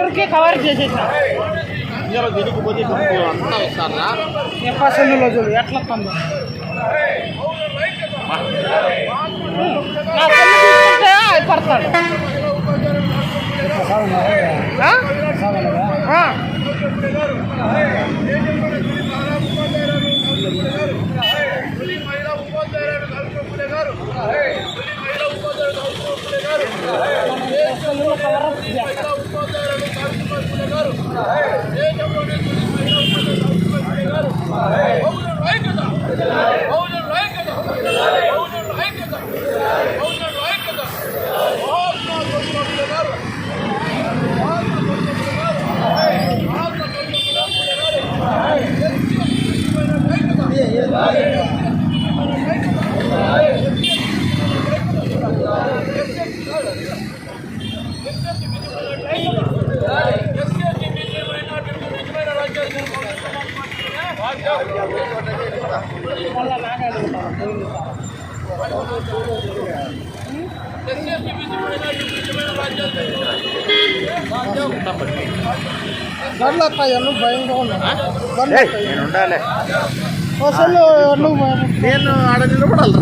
అందరికీ కవర్ చేసేసా ఇందులో తిరిగిపోతే అంతా వస్తారా? ఎప్పసెల్లులో చూడు ఎట్లా తీసుకుంటే అది పడతాడు ఆ? ఆ. గడ్ల కదా నువ్వు భయంగా ఉన్నా నేను ఉండాలి. అసలు నేను ఆడ నిలబడాలి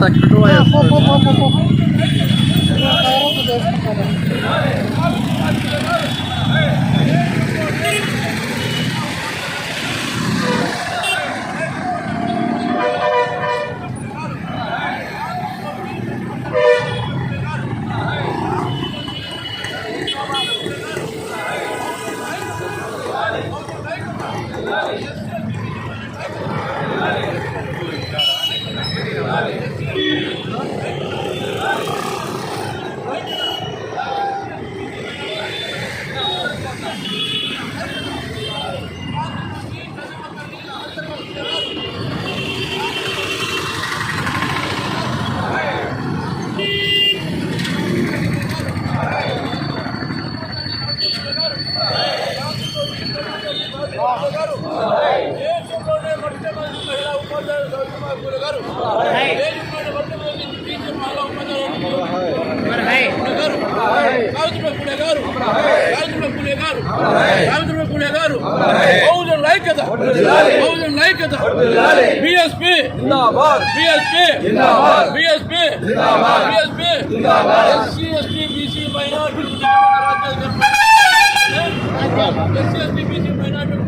BSP BSP BSP BSP SC ST BC minority SC ST BC minority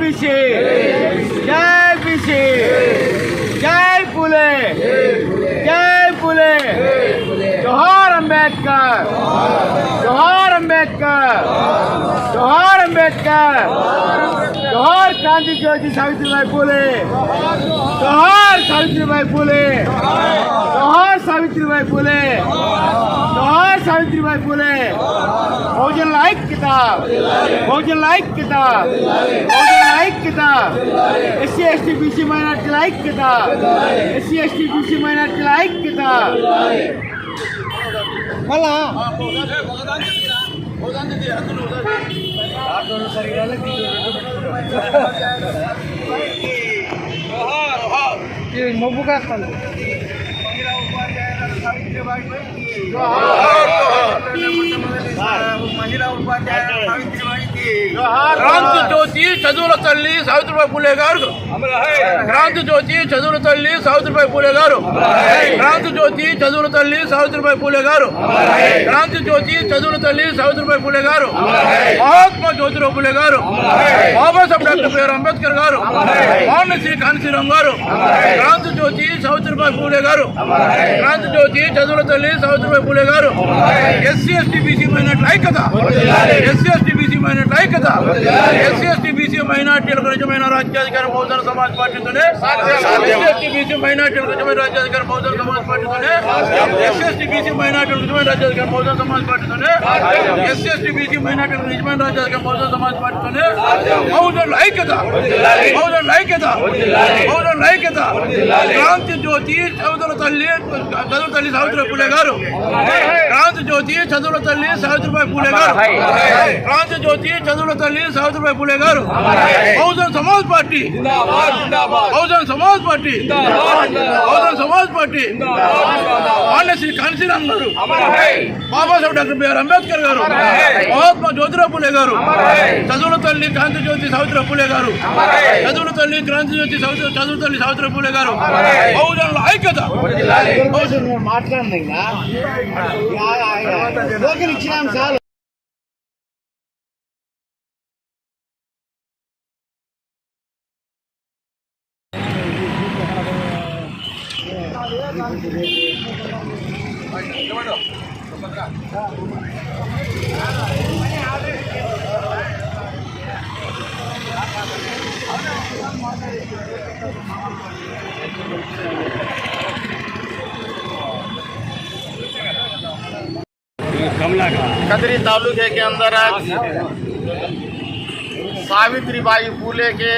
ST మైనార్టీల ఐక్యత వర్తిల్లాలి బీసీఎస్సీ ఎస్టీ మైనార్టీల ఐక్యత జై బీసీ జై బీసీ జై బీసీ జై పులే జై పులే జోహార్ అంబేద్కర్ జోహార్ అంబేద్కర్ జోహార్ అంబేద్కర్ జోహార్ క్రాంతి జ్యోతి సావిత్రిబాయి పూలే జోహార్ సావిత్రిబాయి పూలే జోహార్ సావిత్రిబాయి పూలే జోహార్ సావిత్రిబాయి పూలే బహుజనుల ఐక్యత బహుజనుల ఐక్యత బహుజనుల ఐక్యత ఎస్సీ ఎస్టీ బీసీ మైనార్టీల ఐక్యత ఎస్సీ ఎస్టీ బీసీ మైనార్టీల ఐక్యత మళ్ళా ఇది మబ్బు కాస్తుంది క్రాంతి జ్యోతి జ్యోతి చదువుల తల్లి సావిత్రిబాయి పూలే గారు క్రాంతి జ్యోతి చదువుల తల్లి సావిత్రిబాయి పూలే గారు క్రాంతి జ్యోతి చదువుల తల్లి సావిత్రిబాయి పూలే గారు క్రాంతి జ్యోతి చదువుల తల్లి సావిత్రిబాయి పూలే గారు మహాత్మా జ్యోతిరావు పూలే గారు బాబాసాహెబ్ డాక్టర్ బిఆర్ అంబేద్కర్ గారు మౌన శ్రీ కాంతిరామ్ గారు క్రాంతి జ్యోతి సావిత్రిబాయి పూలే గారు క్రాంతి జ్యోతి చదువుల తల్లి సావిత్రిబాయి పూలే గారు ఎస్సీ ఎస్టీ బీసీ మైనార్టీ ఐక్యత ఎస్సీ ఎస్టీ బీసీ మైనార్టీ ఐక్యత ఎస్సీ ఎస్టీ బీసీ మైనార్టీలకు నిజమైన రాజ్యాధికారం బహుజన సమాజ్ పార్టీతోనే ఎస్సీ ఎస్టీ బీసీ మైనార్టీలకు నిజమైన రాజ్యాధికారం బహుజన సమాజ్ పార్టీతోనే ఎస్సీ ఎస్టీ బీసీ మైనార్టీలకు నిజమైన రాజ్యాధికారం బహుజన సమాజ్ పార్టీతోనే ఎస్సీ ఎస్టీ బీసీ మైనార్టీలకు నిజమైన రాజ్యాధికారం బహుజన సమాజ్ పార్టీతోనే బహుజనుల ఐక్యత బహుజనుల ఐక్యత బహుజనుల ఐక్యత క్రాంతి జ్యోతి చదువుల తల్లి చదువుల తల్లి సావిత్రి పూలే గారు క్రాంతి జ్యోతి చదువుల తల్లి సావిత్రిబాయి పూలే గారు క్రాంతి జ్యోతి చదువుల తల్లి సావిత్రిబాయి పూలే గారు. Bahujan Samaj party. Bahujan Samaj party. Bahujan Samaj party. వాణ్యశ్రీ Kanshiram గారు. బాబాసాహెబ్ డాక్టర్ బిఆర్ అంబేద్కర్ గారు. మహాత్మా జ్యోతిరావు పూలే గారు. చదువుల తల్లి క్రాంతి జ్యోతి సావిత్రి పూలే గారు. చదువుల తల్లి క్రాంతి జ్యోతి సావిత్రి చదువుల తల్లి సావిత్రి పూలే గారు. బహుజనుల ఐక్యత. టోకెన్ ఇచ్చినాం చాలు. तालुके के अंदर सावित्री बाई फूले के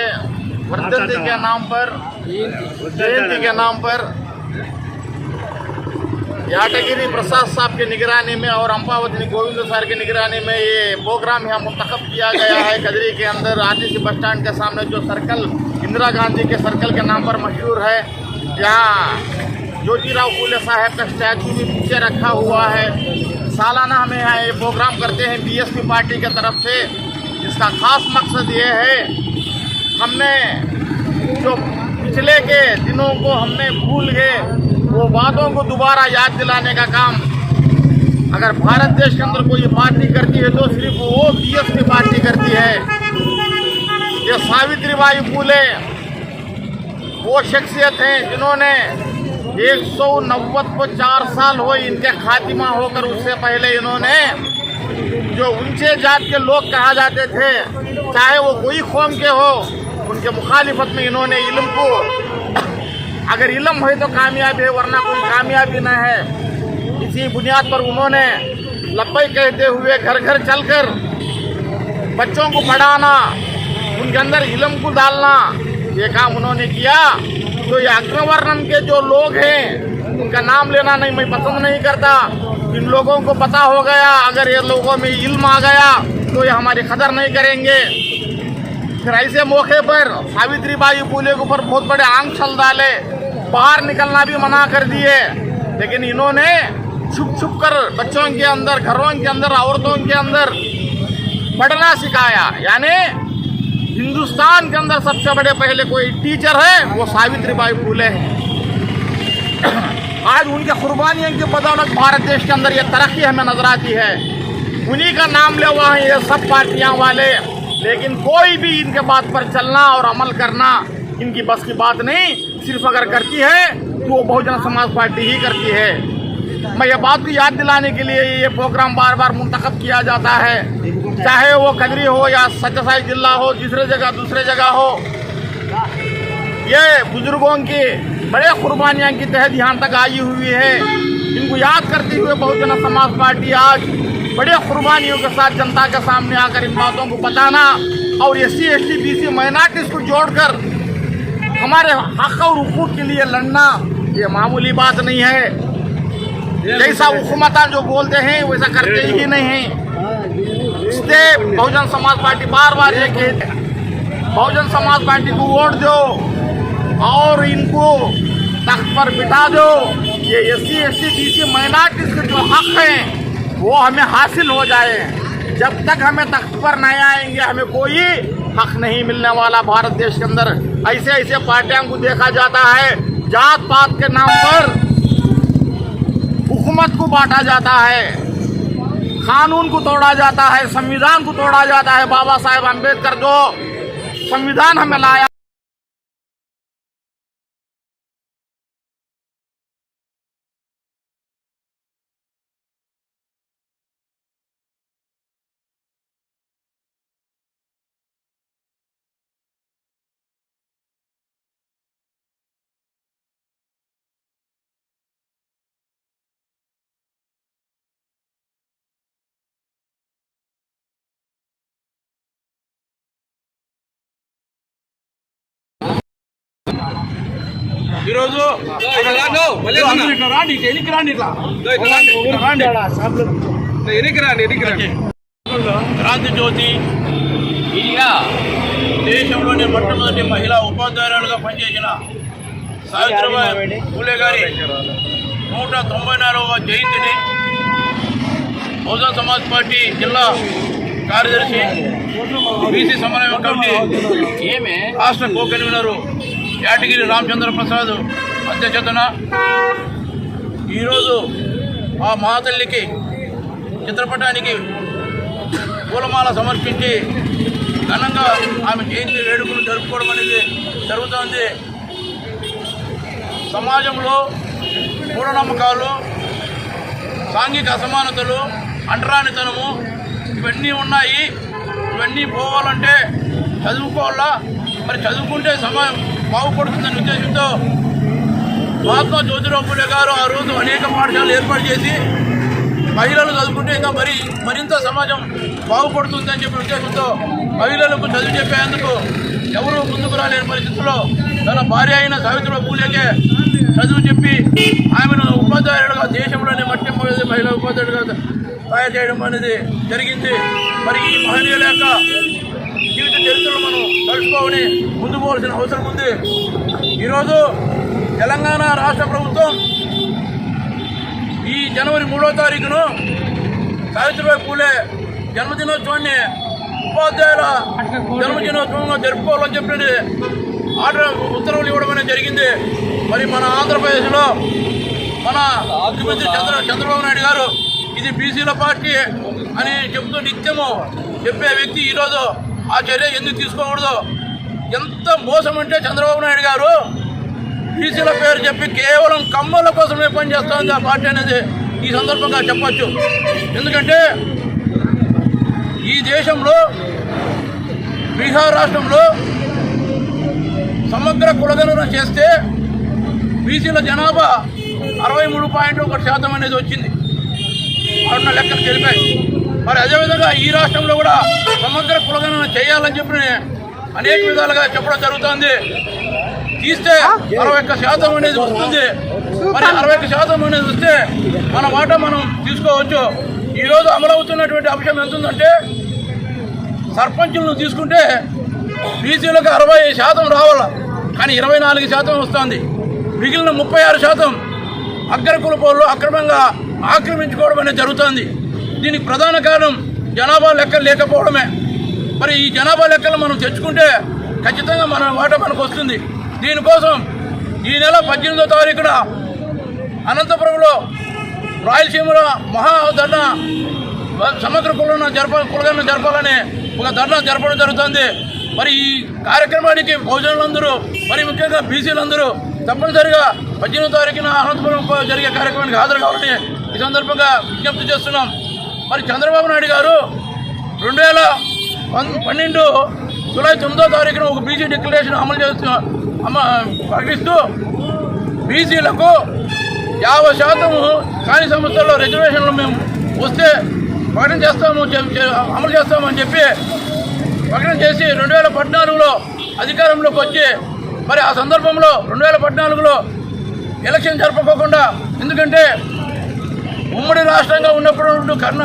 वर्धंती के नाम पर, जयंती के नाम पर, याटगिरी प्रसाद साहब की निगरानी में और अम्पावती गोविंद सर की निगरानी में ये प्रोग्राम यहाँ मुंतखब किया गया है कदरी के अंदर। आर आरटीसी बस स्टैंड के सामने जो सर्कल, इंदिरा गांधी के सर्कल के नाम पर मशहूर है। यहाँ ज्योतिराव फूले साहब का स्टैचू भी पीछे रखा हुआ है। सालाना हमें यहाँ ये प्रोग्राम करते हैं बीएसपी पार्टी के तरफ़ से। इसका खास मकसद ये है, हमने जो पिछले के दिनों को हमने भूल गए, वो बातों को दोबारा याद दिलाने का काम। अगर भारत देश के अंदर कोई पार्टी करती है तो सिर्फ़ वो बीएसपी पार्टी करती है। ये सावित्री बाई फूले, वो शख्सियत हैं जिन्होंने एक सौ नब्बे को चार साल हो इनके खातिमा होकर उससे पहले इन्होंने जो ऊँचे जात के लोग कहा जाते थे, चाहे वो कोई कौम के हो, उनके मुखालिफत में इन्होंने इलम को, अगर इलम है तो कामयाबी है, वरना कोई कामयाबी न है। इसी बुनियाद पर उन्होंने लब्बई कहते हुए घर घर चलकर बच्चों को पढ़ाना, उनके अंदर इलम को डालना, ये काम उन्होंने किया। तो ये अग्रवर्णन के जो लोग हैं, उनका नाम लेना नहीं, मैं पसंद नहीं करता। इन लोगों को पता हो गया, अगर ये लोगों में इल्म आ गया तो ये हमारी कदर नहीं करेंगे। फिर ऐसे मौके पर सावित्री बाई फूले के ऊपर बहुत बड़े आँख छल डाले, बाहर निकलना भी मना कर दिए। लेकिन इन्होंने छुप छुप कर बच्चों के अंदर, घरों के अंदर, औरतों के अंदर पढ़ना सिखाया। यानी हिंदुस्तान के अंदर सबसे बड़े पहले कोई टीचर है, वो सावित्री बाई फूले हैं। आज उनके कुर्बानियों की बदौलत भारत देश के अंदर ये तरक्की हमें नज़र आती है। उन्हीं का नाम ले हुआ है ये सब पार्टियाँ वाले। लेकिन कोई भी इनके बात पर चलना और अमल करना, इनकी बस की बात नहीं। सिर्फ़ अगर करती है तो वो बहुजन समाज पार्टी ही करती है। मैं ये बात को याद दिलाने के लिए ये प्रोग्राम बार बार मुंतखब किया जाता है। चाहे वो कदरी हो या सत्यसाई जिला हो दूसरे जगह दूसरे जगह हो ये बुज़ुर्गों की बड़े कुर्बानियाँ की तहत यहाँ तक आई हुई है। इनको याद करते हुए बहुजन समाज पार्टी आज बड़े कुर्बानियों के साथ जनता के सामने आकर इन बातों को बताना और S C S T B C minorities को जोड़कर हमारे हक और हकूक के लिए लड़ना ये मामूली बात नहीं है। जैसा हुकूमता जो बोलते हैं वैसा करते ही नहीं हैं। इसलिए बहुजन समाज पार्टी बार बार ये कहते बहुजन समाज पार्टी को वोट दो और इनको तख्त पर बिठा दो। ये S C S T B C minorities के जो हक हैं, वो हमें हासिल हो जाए। जब तक हमें तख्त पर नहीं आएँगे, हमें कोई हक नहीं मिलने वाला भारत देश के अंदर। ऐसे ऐसे पार्टियों को देखा जाता है जात पात के नाम पर हुकूमत को बांटा जाता है। कानून को तोड़ा जाता है, संविधान को तोड़ा जाता है, बाबा साहेब अंबेडकर जो संविधान हमें लाया। ఈరోజు రాండి ఇట్లా ఎనికి రాండి ఇట్లా. ఇట్లా రాండి. క్రాంతి జ్యోతి దేశంలోని మొట్టమొదటి మహిళా ఉపాధ్యాయురాలుగా పనిచేసిన సావిత్రిబాయి పూలే గారి నూట తొంభై నాలుగవ జయంతిని బహుజన్ సమాజ్ పార్టీ జిల్లా కార్యదర్శి బీసీ సమన్వయ కమిటీ రాష్ట్ర కో కన్వీనరు యాటగిరి రామచంద్ర ప్రసాద్ అధ్యక్షతన ఈరోజు ఆ మహాతల్లికి చిత్రపటానికి పూలమాల సమర్పించి ఘనంగా ఆమె జయంతి వేడుకలు జరుపుకోవడం అనేది జరుగుతోంది. సమాజంలో మూఢనమ్మకాలు సాంఘిక అసమానతలు అంటరానితనము ఇవన్నీ ఉన్నాయి. ఇవన్నీ పోవాలంటే చదువుకోవాలా? మరి చదువుకుంటే సమాజం బాగుపడుతుందనే ఉద్దేశంతో మహాత్మా జ్యోతిరావు పూలే గారు ఆ రోజు అనేక పాఠశాలలు ఏర్పాటు చేసి మహిళలు చదువుకుంటే ఇంకా మరి మరింత సమాజం బాగుపడుతుందని చెప్పిన ఉద్దేశంతో మహిళలకు చదువు చెప్పేందుకు ఎవరు ముందుకు రాలేని పరిస్థితుల్లో తన భార్య అయిన సావిత్రిబాయి పూలేకే చదువు చెప్పి ఆమెను ఉపాధ్యాయుడుగా దేశంలోనే మొట్టమొదటి మహిళా ఉపాధ్యాయుడుగా తయారు చేయడం అనేది జరిగింది. మరి ఈ మహనీయుల యొక్క జీవిత చరిత్రను మనం తలుచుకోవని ముందు అవసరం ఉంది. ఈరోజు తెలంగాణ రాష్ట్ర ప్రభుత్వం ఈ జనవరి మూడో తారీఖును సావిత్రిబాయి పూలే జన్మదినోత్సవాన్ని ఉపాధ్యాయుల జన్మదినోత్సవంగా జరుపుకోవాలని చెప్పి ఆర్డర్ ఉత్తర్వులు ఇవ్వడం జరిగింది. మరి మన ఆంధ్రప్రదేశ్లో మన ముఖ్యమంత్రి చంద్ర చంద్రబాబు నాయుడు గారు ఇది బీసీల పార్టీ అని చెబుతూ నిత్యము చెప్పే వ్యక్తి ఈరోజు ఆ చర్య ఎందుకు తీసుకోకూడదు? ఎంత మోసం అంటే చంద్రబాబు నాయుడు గారు బీసీల పేరు చెప్పి కేవలం కమ్మల కోసమే పనిచేస్తుంది ఆ పార్టీ అనేది ఈ సందర్భంగా చెప్పచ్చు. ఎందుకంటే ఈ దేశంలో బీహార్ రాష్ట్రంలో సమగ్ర కులగణన చేస్తే బీసీల జనాభా అరవై మూడు పాయింట్ ఒకటి శాతం అనేది వచ్చింది. అన్న లెక్కలు తెలిపాయి. మరి అదేవిధంగా ఈ రాష్ట్రంలో కూడా సమగ్ర కులగణన చేయాలని చెప్పి అనేక విధాలుగా చెప్పడం జరుగుతుంది. తీస్తే అరవై ఒక్క శాతం అనేది వస్తుంది. మరి అరవై ఒక్క శాతం అనేది వస్తే మన మాట మనం తీసుకోవచ్చు. ఈరోజు అమలవుతున్నటువంటి అంశం ఎంత ఉందంటే సర్పంచులను తీసుకుంటే బీసీలకు అరవై శాతం రావాల కానీ ఇరవై నాలుగు శాతం వస్తుంది. మిగిలిన ముప్పై ఆరు శాతం అగ్రకుల పౌరులు అక్రమంగా ఆక్రమించుకోవడం అనేది జరుగుతుంది. దీనికి ప్రధాన కారణం జనాభా లెక్కలు లేకపోవడమే. మరి ఈ జనాభా లెక్కలు మనం తెచ్చుకుంటే ఖచ్చితంగా మన వాటా మనకు వస్తుంది. దీనికోసం ఈ నెల పద్దెనిమిదో తారీఖున అనంతపురంలో రాయలసీమలో మహా ధర్నా సమగ్ర కులన జరప కులగన్న జరపాలని ఒక ధర్నా జరపడం జరుగుతుంది. మరి ఈ కార్యక్రమానికి భోజనులందరూ మరి ముఖ్యంగా బీసీలందరూ తప్పనిసరిగా పద్దెనిమిదో తారీఖున అనంతపురం జరిగే కార్యక్రమానికి హాజరు కావాలని ఈ సందర్భంగా విజ్ఞప్తి చేస్తున్నాం. మరి చంద్రబాబు నాయుడు గారు రెండు వేల పన్నెండు జూలై తొమ్మిదో తారీఖున ఒక బీసీ డిక్లరేషన్ అమలు చేస్తూ అమ ప్రకటిస్తూ బీసీలకు యాభై శాతం కాని సంస్థల్లో రిజర్వేషన్లు మేము వస్తే ప్రకటన చేస్తాము అమలు చేస్తామని చెప్పి ప్రకటన చేసి రెండు వేల పద్నాలుగులో అధికారంలోకి వచ్చి మరి ఆ సందర్భంలో రెండు వేల పద్నాలుగులో ఎలక్షన్ జరపకోకుండా ఎందుకంటే ఉమ్మడి రాష్ట్రంగా ఉన్నప్పుడు కర్ణ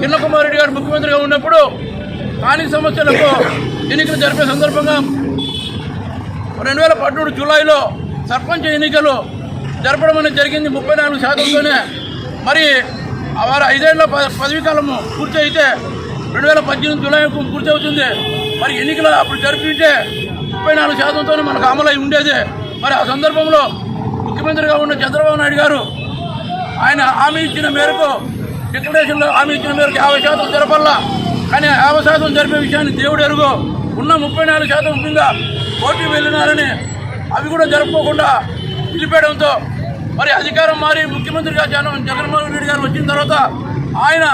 కిన్న రెడ్డి గారు ముఖ్యమంత్రిగా ఉన్నప్పుడు స్థానిక సమస్యలకు ఎన్నికలు జరిపే సందర్భంగా రెండు వేల పదమూడు జూలైలో సర్పంచ్ ఎన్నికలు జరపడం అనేది జరిగింది ముప్పై నాలుగు శాతంతోనే. మరి వారు ఐదేళ్ళ ప- పదవీ కాలము పూర్తి అయితే రెండు వేల పద్దెనిమిది జూలైకు పూర్తి అవుతుంది మరి ఎన్నికలు అప్పుడు జరిపింటే ముప్పై నాలుగు శాతంతోనే మనకు అమలై ఉండేది. మరి ఆ సందర్భంలో ముఖ్యమంత్రిగా ఉన్న చంద్రబాబు నాయుడు గారు ఆయన హామీ ఇచ్చిన మేరకు డిక్లరేషన్లో హామీ ఇచ్చిన మేరకు యాభై శాతం జరపల్లా కానీ యాభై శాతం జరిపే విషయాన్ని దేవుడు ఎరుగు. ఉన్న ముప్పై నాలుగు శాతం కింద కోర్టు వెళ్ళినారని అవి కూడా జరుపుకోకుండా నిలిపేయడంతో మరి అధికారం మారి ముఖ్యమంత్రిగా జగన్ జగన్మోహన్ రెడ్డి గారు వచ్చిన తర్వాత ఆయన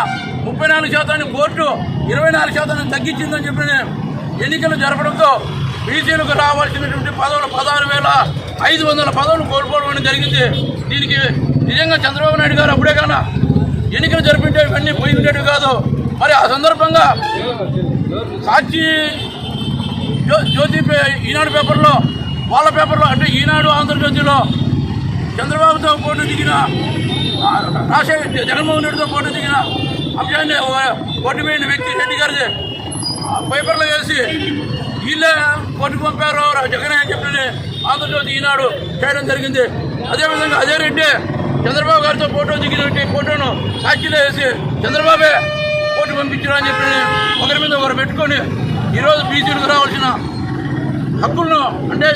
ముప్పై నాలుగు శాతాన్ని కోర్టు ఇరవై నాలుగు శాతాన్ని తగ్గించిందని చెప్పి ఎన్నికలు జరపడంతో బీసీలకు రావాల్సినటువంటి పదవులు పదహారు వేల ఐదు వందల పదవులు కోల్పోవడం జరిగింది. దీనికి నిజంగా చంద్రబాబు నాయుడు గారు అప్పుడే కన్నా ఎన్నికలు జరిపింటే ఇవన్నీ పోయి ఉండేవి కాదు. మరి ఆ సందర్భంగా సాక్షి జ్యో జ్యోతి పే- ఈనాడు పేపర్లో వాళ్ళ పేపర్లో అంటే ఈనాడు ఆంధ్రజ్యోతిలో చంద్రబాబుతో పోటీ దిగిన రాజశేఖర్ జగన్మోహన్ రెడ్డితో పోటీ దిగిన అంశాన్ని పోటీ వ్యక్తి రెడ్డి గారిది. పేపర్లో వేసి వీళ్ళే కోర్టు పంపారు జగన్ అని చెప్పి ఆంధ్రజ్యోతి ఈనాడు చేయడం జరిగింది. అదేవిధంగా అదే రెడ్డి చంద్రబాబు గారితో ఫోటో దిగినటువంటి ఫోటోను సాక్షిలో వేసి చంద్రబాబే ఓటు పంపించడం అని చెప్పి ఒకరి మీద ఒకరు పెట్టుకొని ఈరోజు బీసీలకు రావాల్సిన హక్కులను అంటే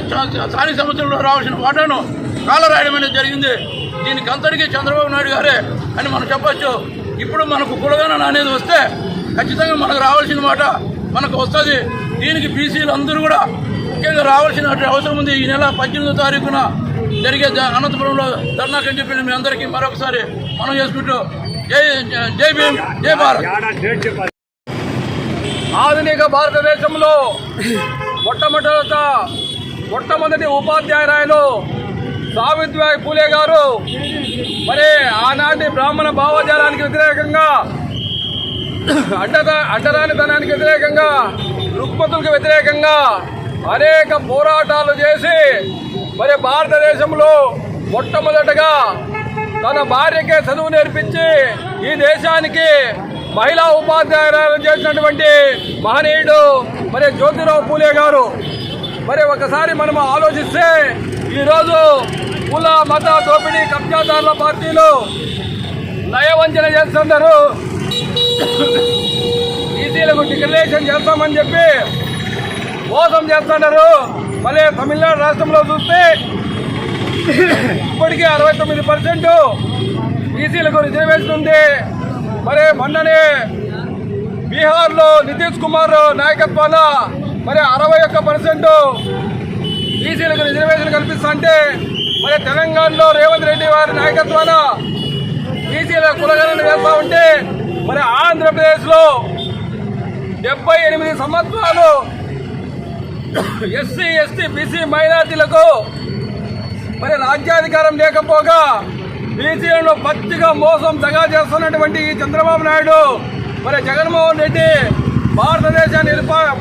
స్థానిక సంస్థల్లో రావాల్సిన వాటాను కాలరాయడం అనేది జరిగింది. దీనికి అంతటికీ చంద్రబాబు నాయుడు గారే అని మనం చెప్పచ్చు. ఇప్పుడు మనకు కులగణన అనేది వస్తే ఖచ్చితంగా మనకు రావాల్సిన మాట మనకు వస్తుంది. దీనికి బీసీలు అందరూ కూడా ముఖ్యంగా రావాల్సిన అవసరం ఉంది. ఈ నెల పద్దెనిమిదో తారీఖున జరిగే అనంతపురంలో ధర్నా అని చెప్పి మీ అందరికీ మరొకసారి మనం చేసుకుంటూ జై జై భీమ్ జై భారత్. ఆధునిక భారతదేశంలో మొట్టమొదట మొట్టమొదటి ఉపాధ్యాయురాయలు సావిత్రిబాయి పూలే గారు మరి ఆనాటి బ్రాహ్మణ భావజాలానికి వ్యతిరేకంగా అడ్డద అడ్డరానితనానికి వ్యతిరేకంగా రుగ్మతులకు వ్యతిరేకంగా అనేక పోరాటాలు చేసి మరి భారతదేశంలో మొట్టమొదటగా తన భార్యకే చదువు నేర్పించి ఈ దేశానికి మహిళా ఉపాధ్యాయురాలు చేసినటువంటి మహనీయుడు మరి జ్యోతిరావు పూలే గారు. మరి ఒకసారి మనం ఆలోచిస్తే ఈరోజు కుల మత దోపిడీ కబ్జాదారుల పార్టీలు నయవంచన చేస్తున్నారు. ఈసీలకు డిక్లరేషన్ చేస్తామని చెప్పి మోసం చేస్తున్నారు. మళ్ళీ తమిళనాడు రాష్ట్రంలో చూస్తే ఇప్పటికే అరవై తొమ్మిది పర్సెంట్ బీసీలకు రిజర్వేషన్ ఉంది. మరి మొన్ననే బీహార్లో నితీష్ కుమార్ నాయకత్వాన మరి అరవై ఒక్క పర్సెంట్ బీసీలకు రిజర్వేషన్ కల్పిస్తుంటే మరి తెలంగాణలో రేవంత్ రెడ్డి వారి నాయకత్వాన బీసీల కులగణన వేస్తూ ఉంటే మరి ఆంధ్రప్రదేశ్లో డెబ్బై ఎనిమిది సంవత్సరాలు ఎస్సీ ఎస్టీ బీసీ మైనార్టీలకు మరి రాజ్యాధికారం లేకపోగా బీసీలను పచ్చిగా మోసం దగా చేస్తున్నటువంటి ఈ చంద్రబాబు నాయుడు మరి జగన్మోహన్ రెడ్డి భారతదేశాన్ని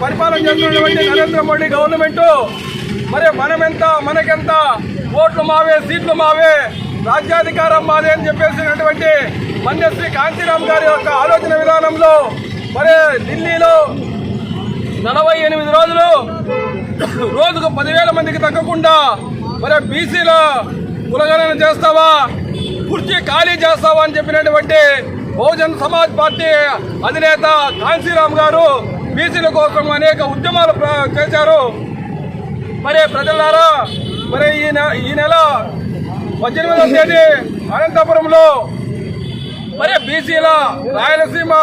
పరిపాలన చేస్తున్నటువంటి నరేంద్ర మోడీ గవర్నమెంట్ మరి మనమెంత మనకెంత ఓట్లు మావే సీట్లు మావే రాజ్యాధికారం మాదే అని చెప్పేసినటువంటి మన్యశ్రీ కాంతిరామ్ గారి యొక్క ఆలోచన విధానంలో మరి ఢిల్లీలో నలభై ఎనిమిది రోజులు రోజుకు పదివేల మందికి తగ్గకుండా మరి బీసీల కులగణన చేస్తావా? కుర్చీ ఖాళీ చేస్తావా అని చెప్పినటువంటి బహుజన్ సమాజ్ పార్టీ అధినేత కాంశీరామ్ గారు బీసీల కోసం అనేక ఉద్యమాలు ప్ర- చేశారు. మరి ప్రజలారా మరి ఈ నె- ఈ నెల పద్దెనిమిదవ తేదీ అనంతపురంలో మరి బీసీల రాయలసీమ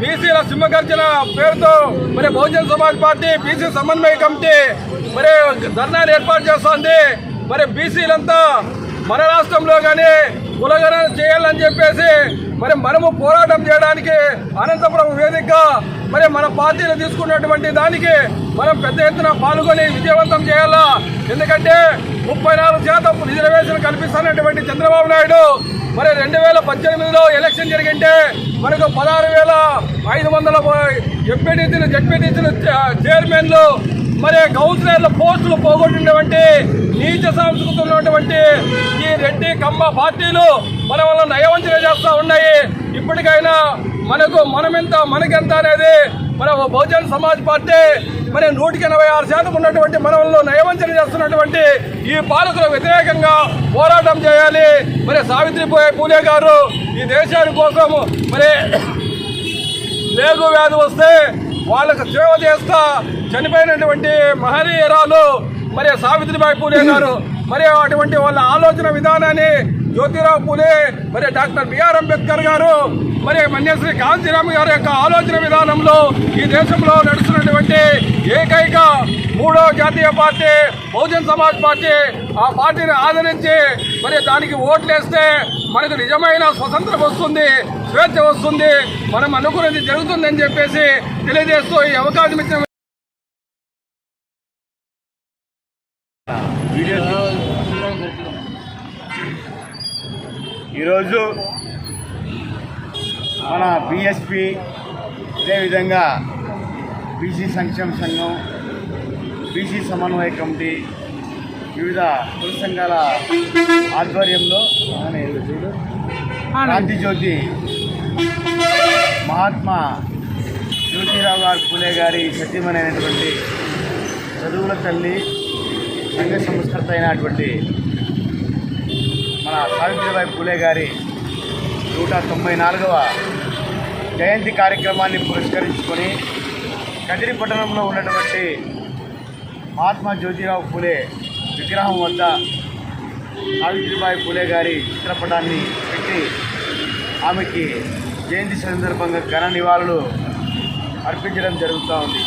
బీసీల సింహగర్జన పేరుతో మరి బహుజన సమాజ్ పార్టీ బీసీ సమన్వయ కమిటీ మరి ధర్నాన్ని ఏర్పాటు చేస్తోంది. మరి బీసీలంతా మన రాష్ట్రంలో కానీ కులగణన చేయాలని చెప్పేసి మరి మనము పోరాటం చేయడానికి అనంతపురం వేదిక మరి మన పార్టీలు తీసుకున్నటువంటి దానికి మనం పెద్ద ఎత్తున పాల్గొని విజయవంతం చేయాలా? ఎందుకంటే ముప్పై నాలుగు శాతం రిజర్వేషన్ కల్పిస్తున్నటువంటి చంద్రబాబు నాయుడు మరి రెండు వేల పద్దెనిమిదిలో ఎలక్షన్ జరిగింటే మనకు పదహారు వేల ఐదు వందల ఎంపీటీసీలు జడ్పీటీసీలు చైర్మన్లు మరి కౌన్సిలర్ల పోస్టులు పోగొట్టినటువంటి నీచ సంస్కృతి ఉన్నటువంటి ఈ రెడ్డి కమ్మ పార్టీలు మన వల్ల నయవంచన చేస్తూ ఉన్నాయి. ఇప్పటికైనా మనకు మనమెంత మనకెంత అనేది మన బహుజన్ సమాజ్ పార్టీ మరి నూటికి ఎనభై ఆరు శాతం ఉన్నటువంటి మనలో నయవంచన చేస్తున్నటువంటి ఈ పాలకులకు వ్యతిరేకంగా పోరాటం చేయాలి. మరి సావిత్రి పూలే గారు ఈ దేశాని కోసం మరి లేగు వ్యాధి వస్తే వాళ్ళకు సేవ చేస్తా చనిపోయినటువంటి మహనీయురాలు మరి సావిత్రిబాయి పూలే గారు మరి అటువంటి వాళ్ళ ఆలోచన విధానాన్ని జ్యోతిరావు పూలే మరి డాక్టర్ బిఆర్ అంబేద్కర్ గారు మరి మన్యశ్రీ కాంతిరామ్ గారి యొక్క ఆలోచన విధానంలో ఈ దేశంలో నడుస్తున్నటువంటి ఏకైక మూడో జాతీయ పార్టీ బహుజన్ సమాజ్ పార్టీ ఆ పార్టీని ఆదరించి మరి దానికి ఓట్లేస్తే మనకు నిజమైన స్వతంత్రం వస్తుంది స్వేచ్ఛ వస్తుంది మనం అనుకున్నది జరుగుతుందని చెప్పేసి తెలియజేస్తూ ఈ అవకాశం ఇచ్చిన ఈరోజు మన బిఎస్పి అదేవిధంగా బీసీ సంక్షేమ సంఘం బీసీ సమన్వయ కమిటీ వివిధ కుల సంఘాల ఆధ్వర్యంలో క్రాంతి జ్యోతి మహాత్మా జ్యోతిరావు గారు పూలే గారి సత్యమైనటువంటి చదువుల తల్లి సంఘ సంస్కృత అయినటువంటి మన సావిత్రిబాయి పూలే గారి నూట తొంభై నాలుగవ జయంతి కార్యక్రమాన్ని పురస్కరించుకొని కదిరి పట్టణంలో ఉన్నటువంటి మహాత్మా జ్యోతిరావు పూలే విగ్రహం వద్ద సావిత్రిబాయి పూలే గారి చిత్రపటాన్ని పెట్టి ఆమెకి జయంతి సందర్భంగా ఘన నివాళులు అర్పించడం జరుగుతూ ఉంది.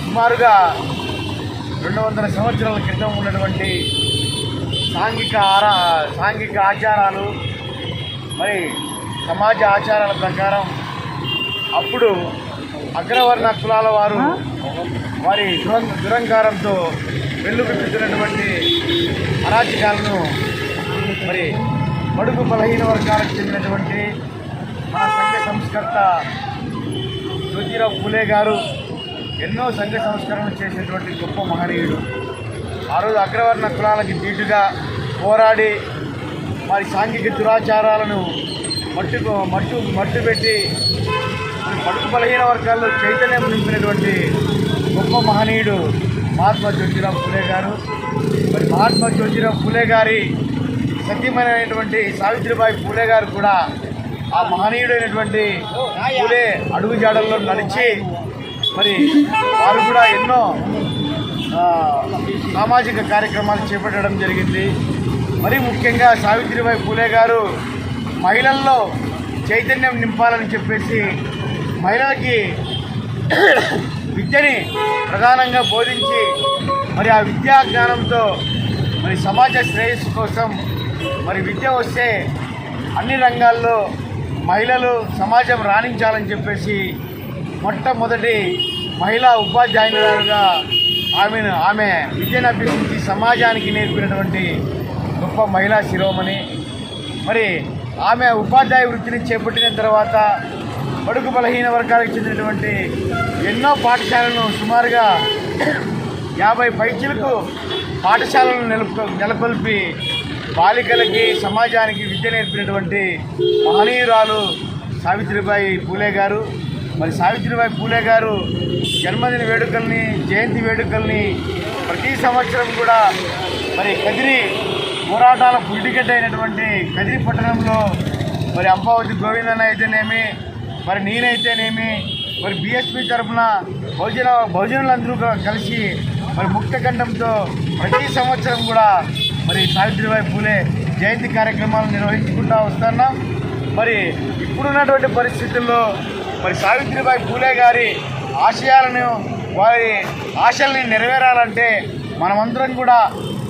సుమారుగా రెండు వందల సంవత్సరాల క్రితం ఉన్నటువంటి సాంఘిక ఆరా సాంఘిక ఆచారాలు మరి సమాజ ఆచారాల ప్రకారం అప్పుడు అగ్రవర్ణ కులాల వారు వారి దురం దురంకారంతో వెల్లుబెట్టుతున్నటువంటి అరాచకాలను మరి బడుగు బలహీన వర్గాలకు చెందినటువంటి మన సంఘ సంస్కర్త జ్యోతిరావు పూలే గారు ఎన్నో సంఘ సంస్కరణలు చేసినటువంటి గొప్ప మహనీయుడు. ఆ రోజు అగ్రవర్ణ కులాలకి ధీటుగా పోరాడి వారి సాంఘిక దురాచారాలను మట్టు మట్టు మట్టు పెట్టి మరి పడుకు బలహీన వర్గాల్లో చైతన్యం నింపినటువంటి గొప్ప మహనీయుడు మహాత్మా జ్యోతిరావు ఫులే గారు. మరి మహాత్మా జ్యోతిరావు ఫులే గారి సత్యమైనటువంటి సావిత్రిబాయి ఫులే గారు కూడా ఆ మహనీయుడైనటువంటి పూలే అడుగుజాడల్లో నడిచి మరి వారు కూడా ఎన్నో సామాజిక కార్యక్రమాలు చేపట్టడం జరిగింది. మరీ ముఖ్యంగా సావిత్రిబాయి పూలే గారు మహిళల్లో చైతన్యం నింపాలని చెప్పేసి మహిళలకి విద్యని ప్రధానంగా బోధించి మరి ఆ విద్యా జ్ఞానంతో మరి సమాజ శ్రేయస్సు కోసం మరి విద్య వస్తే అన్ని రంగాల్లో మహిళలు సమాజం రాణించాలని చెప్పేసి మొట్టమొదటి మహిళా ఉపాధ్యాయురాలుగా ఆమెను ఆమె విద్యను అభ్యసించి సమాజానికి నేర్పినటువంటి గొప్ప మహిళా శిరోమణి. మరి ఆమె ఉపాధ్యాయ వృత్తిని చేపట్టిన తర్వాత బడుగు బలహీన వర్గాలకు చెందినటువంటి ఎన్నో పాఠశాలను సుమారుగా యాభై పైచీలకు పాఠశాలను నెలకొ నెలకొల్పి బాలికలకి సమాజానికి విద్య నేర్పినటువంటి మహనీయురాలు సావిత్రిబాయి పూలే గారు. మరి సావిత్రిబాయి పూలే గారు జన్మదిన వేడుకల్ని జయంతి వేడుకల్ని ప్రతి సంవత్సరం కూడా మరి కదిరి పోరాటాల పురిటిగడ్డ అయినటువంటి కదిరి పట్టణంలో మరి అంబావతి గోవిందన్న అయితేనేమి మరి నేనైతేనేమి మరి బీఎస్పీ తరఫున బహుజన బహుజనులందరూ కలిసి మరి ముక్తకంఠంతో ప్రతి సంవత్సరం కూడా మరి సావిత్రిబాయి పూలే జయంతి కార్యక్రమాలు నిర్వహించుకుంటూ వస్తున్నాం. మరి ఇప్పుడున్నటువంటి పరిస్థితుల్లో మరి సావిత్రిబాయి పూలే గారి ఆశయాలను వారి ఆశల్ని నెరవేరాలంటే మనమందరం కూడా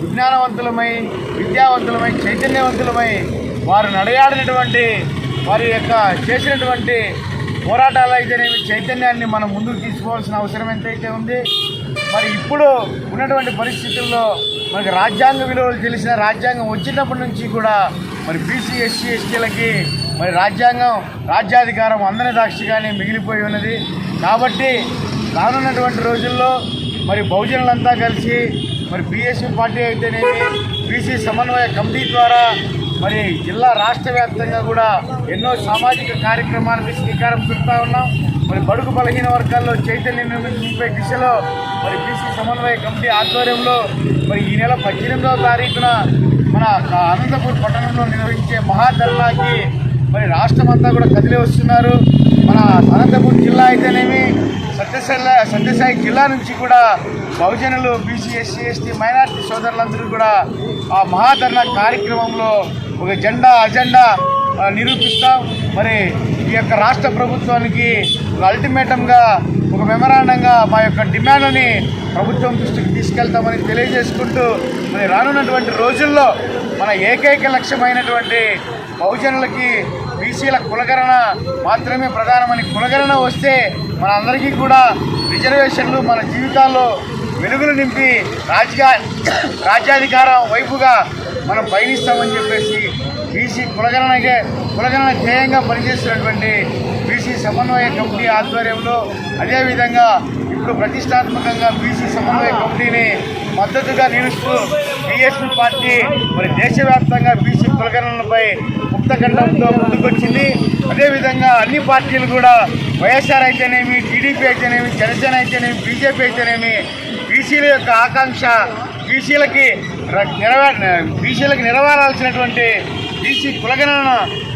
విజ్ఞానవంతులమై విద్యావంతులమై చైతన్యవంతులమై వారు నడయాడినటువంటి వారి యొక్క చేసినటువంటి పోరాటాలు అయితేనేమి చైతన్యాన్ని మనం ముందుకు తీసుకోవాల్సిన అవసరం ఎంతైతే ఉంది మరి ఇప్పుడు ఉన్నటువంటి పరిస్థితుల్లో మనకి రాజ్యాంగ విలువలు తెలిసిన రాజ్యాంగం వచ్చినప్పటి నుంచి కూడా మరి బీసీ ఎస్సీ ఎస్టీలకి మరి రాజ్యాంగం రాజ్యాధికారం అందని దాక్షిగానే మిగిలిపోయి ఉన్నది. కాబట్టి రానున్నటువంటి రోజుల్లో మరి బహుజనులంతా కలిసి మరి బీఎస్పీ పార్టీ అయితేనేమి బీసీ సమన్వయ కమిటీ ద్వారా మరి జిల్లా రాష్ట్ర వ్యాప్తంగా కూడా ఎన్నో సామాజిక కార్యక్రమాలకు శ్రీకారం చుడతా ఉన్నాం. మరి బడుగు బలహీన వర్గాల్లో చైతన్యం నింపే దిశలో మరి బీసీ సమన్వయ కమిటీ ఆధ్వర్యంలో మరి ఈ నెల పద్దెనిమిదవ తారీఖున మన అనంతపూర్ పట్టణంలో నిర్వహించే మహాధర్నాకి మరి రాష్ట్రం అంతా కూడా కదిలి వస్తున్నారు. మన అనంతపూర్ జిల్లా అయితేనేమి సత్యసాయి సత్యసాయి జిల్లా నుంచి కూడా బహుజనులు బీసీ ఎస్సీ ఎస్టీ మైనార్టీ సోదరులందరూ కూడా ఆ మహాధరణ కార్యక్రమంలో ఒక జెండా అజెండా నిరూపిస్తాం మరి ఈ యొక్క రాష్ట్ర ప్రభుత్వానికి ఒక అల్టిమేటంగా ఒక మెమరాండంగా మా యొక్క డిమాండ్ని ప్రభుత్వం దృష్టికి తీసుకెళ్తామని తెలియజేసుకుంటూ మరి రానున్నటువంటి రోజుల్లో మన ఏకైక లక్ష్యమైనటువంటి బహుజనులకి బీసీల కులగణన మాత్రమే ప్రధానమని కులగణన వస్తే మన అందరికీ కూడా రిజర్వేషన్లు మన జీవితాల్లో వెలుగులు నింపి రాజకీయ రాజ్యాధికారం వైపుగా మనం పయనిస్తామని చెప్పేసి బీసీ కులగణనకే కులగణన ధ్యేయంగా పనిచేస్తున్నటువంటి బీసీ సమన్వయ కమిటీ ఆధ్వర్యంలో అదేవిధంగా ఇప్పుడు ప్రతిష్టాత్మకంగా బీసీ సమన్వయ కమిటీని మద్దతుగా నిలుస్తూ బీఎస్పీ పార్టీ మరి దేశవ్యాప్తంగా బీసీ కులగణనపై ముక్తఖండంతో ముందుకొచ్చింది. అదేవిధంగా అన్ని పార్టీలు కూడా వైఎస్ఆర్ అయితేనేమి టీడీపీ అయితేనేమి జనసేన అయితేనేమి బీజేపీ అయితేనేమి బీసీల యొక్క ఆకాంక్ష బీసీలకి నెరవే బీసీలకు నెరవేరాల్సినటువంటి బీసీ కులగణన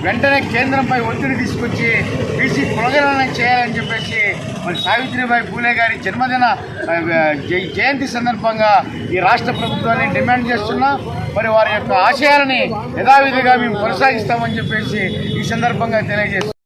వెంటనే కేంద్రంపై ఒత్తిడి తీసుకొచ్చి బీసీ కులగణన చేయాలని చెప్పేసి మరి సావిత్రిబాయి పూలే గారి జన్మదిన జయంతి సందర్భంగా ఈ రాష్ట్ర ప్రభుత్వాన్ని డిమాండ్ చేస్తున్నా మరి వారి యొక్క ఆశయాలని యథావిధిగా మేము కొనసాగిస్తామని చెప్పేసి ఈ సందర్భంగా తెలియజేస్తున్నాం